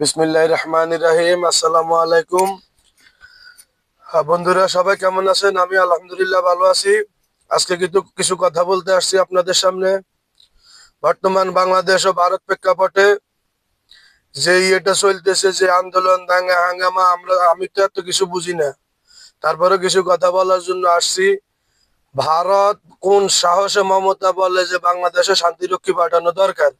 বিসমিল্লাহ রহমান রাহিম আসসালামু আলাইকুম বন্ধুরা, সবাই কেমন আছেন? আমি আলহামদুলিল্লাহ ভালো আছি। আজকে কিন্তু কিছু কথা বলতে আসছি আপনাদের সামনে। বর্তমান বাংলাদেশ ও ভারত প্রেক্ষাপটে যে এটা চলতেছে, যে আন্দোলন, দাঙ্গা, হাঙ্গামা, আমরা, আমি তো এত কিছু বুঝি না। তারপরে কিছু কথা বলার জন্য আসছি। ভারত কোন সাহসে মমতা বলে যে বাংলাদেশে শান্তিরক্ষী পাঠানো দরকার?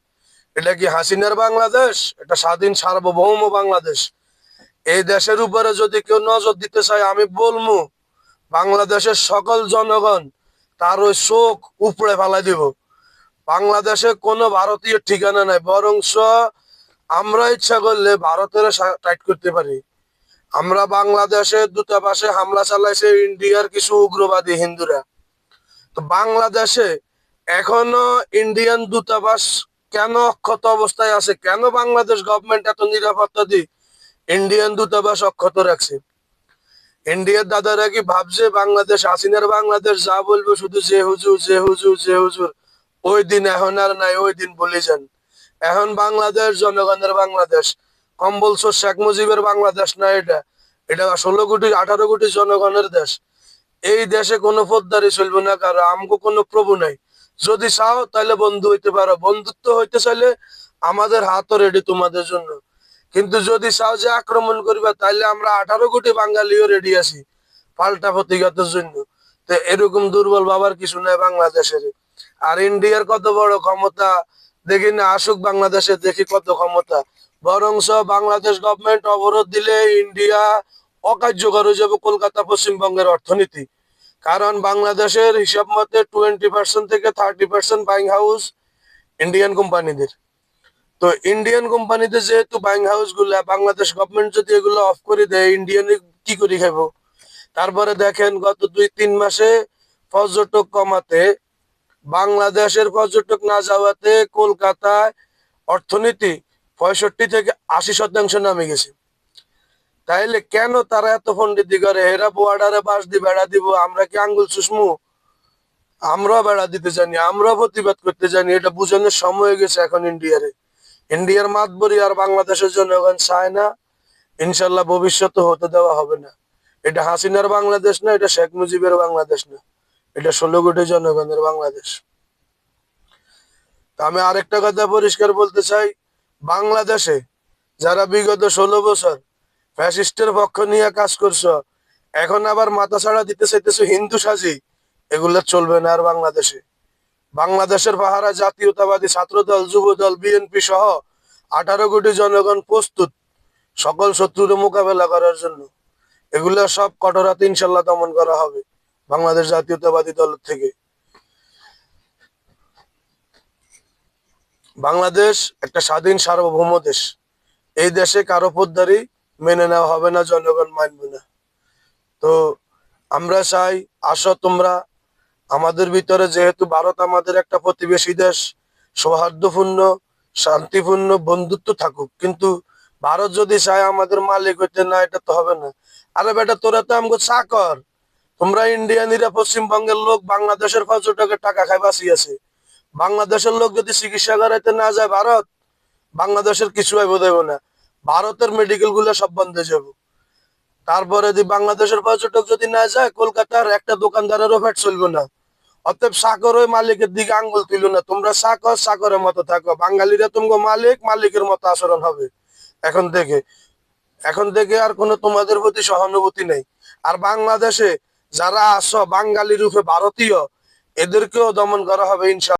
এটা কি হাসিনার বাংলাদেশ? এটা স্বাধীন সার্বভৌম বাংলাদেশ। এই দেশের উপরে যদি কেউ নজর দিতে চায়, আমি বলব, বাংলাদেশের সকল জনগণ তার ওই শোক উপড়ে ফেলাই দিব। বাংলাদেশে কোনো ভারতীয় ঠিকানা নাই, বরংস আমরা ইচ্ছা করলে ভারতের টাইট করতে পারি। আমরা বাংলাদেশের দূতাবাসে হামলা চালাইছে ইন্ডিয়ার কিছু উগ্রবাদী হিন্দুরা। তো বাংলাদেশে এখনও ইন্ডিয়ান দূতাবাস কেন অক্ষত অবস্থায় আছে? কেন বাংলাদেশ গভর্নমেন্ট এত নিরাপত্তা দি ইন্ডিয়ান দূতাবাস অক্ষত রাখছে? ইন্ডিয়ার দাদারা কি ভাবছে বাংলাদেশ, হাসিনার বাংলাদেশ যা বলবে শুধু যে হুজুর যে হুজুর যে হুজুর? ওই দিন এখন আর নাই, ওই দিন বলে যান। এখন বাংলাদেশ, জনগণের বাংলাদেশ, কম্বল সোর শেখ মুজিবের বাংলাদেশ না এটা? এটা ষোলো কোটি, আঠারো কোটি জনগণের দেশ। এই দেশে কোনো ফোদ্দারি চলবে না, কারও আমগো কোনো প্রভু নাই। যদি চাও, তাহলে বন্ধু হইতে পারো। বন্ধুত্ব হইতে চাইলে আমাদের হাতও রেডি তোমাদের জন্য। কিন্তু যদি চাও যে আক্রমণ করবে তাহলে আমরা আঠারো কোটি বাঙালিও রেডি আছি পাল্টা প্রতিঘাতের জন্য। তো এরকম দুর্বল বাবার কিছু নাই বাংলাদেশের। আর ইন্ডিয়ার কত বড় ক্ষমতা? দেখি না, আসুক বাংলাদেশে, দেখি কত ক্ষমতা। বরংস বাংলাদেশ গভর্নমেন্ট অবরোধ দিলে ইন্ডিয়া অকার্যকর হয়ে যাবে কলকাতা পশ্চিমবঙ্গের অর্থনীতি। কারণ বাংলাদেশের হিসাব মতে টোয়েন্টি পার্সেন্ট থেকে thirty percent buying house Indian কোম্পানিদের। তো ইন্ডিয়ান কোম্পানিতে যেহেতু বাইং হাউসগুলা, বাংলাদেশ গভর্নমেন্ট যদি এগুলো অফ করে দেয় ইন্ডিয়ান কি করে খাব তারপরে দেখেন গত দুই তিন মাসে পর্যটক কমাতে, বাংলাদেশের পর্যটক না যাওয়াতে কলকাতায় অর্থনীতি পঁয়ষট্টি থেকে আশি শতাংশ নামে গেছে। তাইলে কেন তারা এত পন্ডিতি করে? এরা বোয়াডারে বাস দিয়ে বেড়া দিব, আমরা কি আঙ্গুল সুসমু আমরাও বেড়া দিতে জানি, আমরাও প্রতিবাদ করতে জানি, এটা বুঝানোর সময় হয়ে গেছে এখন ইন্ডিয়ারে ইন্ডিয়ার মাতবরি আর বাংলাদেশের জনগণ চায় না, ইনশাল্লাহ ভবিষ্যতে হতে দেওয়া হবে না। এটা হাসিনার বাংলাদেশ না, এটা শেখ মুজিবের বাংলাদেশ না, এটা ষোলো কোটি জনগণের বাংলাদেশ। আমি আরেকটা কথা পরিষ্কার বলতে চাই, বাংলাদেশে যারা বিগত ষোলো বছর ফ্যাসিস্টের পক্ষ নিয়ে কাজ করছ। এখন আবার মাথা ছাড়া দিতে চাইতেছো হিন্দু সাজি, এগুলো চলবে না আর বাংলাদেশে। বাংলাদেশের পাহারা জাতীয়তাবাদী ছাত্র দল যুব দল বিএনপি সহ আঠারো কোটি জনগণ প্রস্তুত সকল শত্রুর মোকাবেলা করার জন্য। এগুলো সব কঠোরাতে ইনশাল্লাহ দমন করা হবে বাংলাদেশ জাতীয়তাবাদী দল থেকে। বাংলাদেশ একটা স্বাধীন সার্বভৌম দেশ। এই দেশে কারও পদ্মারি মেনে নেওয়া হবে না, জনগণ মানবে না। তো আমরা চাই, আসো তোমরা। আমাদের ভিতরে যেহেতু ভারত আমাদের একটা প্রতিবেশী দেশ, সৌহার্দ্যপূর্ণ, শান্তিপূর্ণ বন্ধুত্ব থাকুক। কিন্তু ভারত যদি চায় আমাদের মালিক হইতে, না, এটা তো হবে না। আরে বেটা, তোরা তো আমাকে চাকর তোমরা ইন্ডিয়ানিরা পশ্চিমবঙ্গের লোক, বাংলাদেশের পর্যটকের টাকা খাই বাঁচিয়েছে বাংলাদেশের লোক যদি চিকিৎসা করাইতে না যায় ভারত, বাংলাদেশের কিছু বোধ না। ভারতের মেডিকেলগুলো সব বন্ধ হয়ে যাব। তারপরে যদি বাংলাদেশের পর্যটক যদি না যায়, কলকাতার একটা দোকানদারেরও ফ্যাট চলবে না। অতএব সাকর ওই মালিকের দিকে আঙ্গুল তুলো না। তোমরা সাকর সাকরের মতো থাকো। বাঙালিরা তোমাকে মালিক, মালিকের মতো আচরণ হবে। এখন থেকে এখন থেকে আর কোনো তোমাদের প্রতি সহানুভূতি নেই। আর বাংলাদেশে যারা আসো বাঙালি রূপে ভারতীয়, এদেরকেও দমন করা হবে ইনশাল্লাহ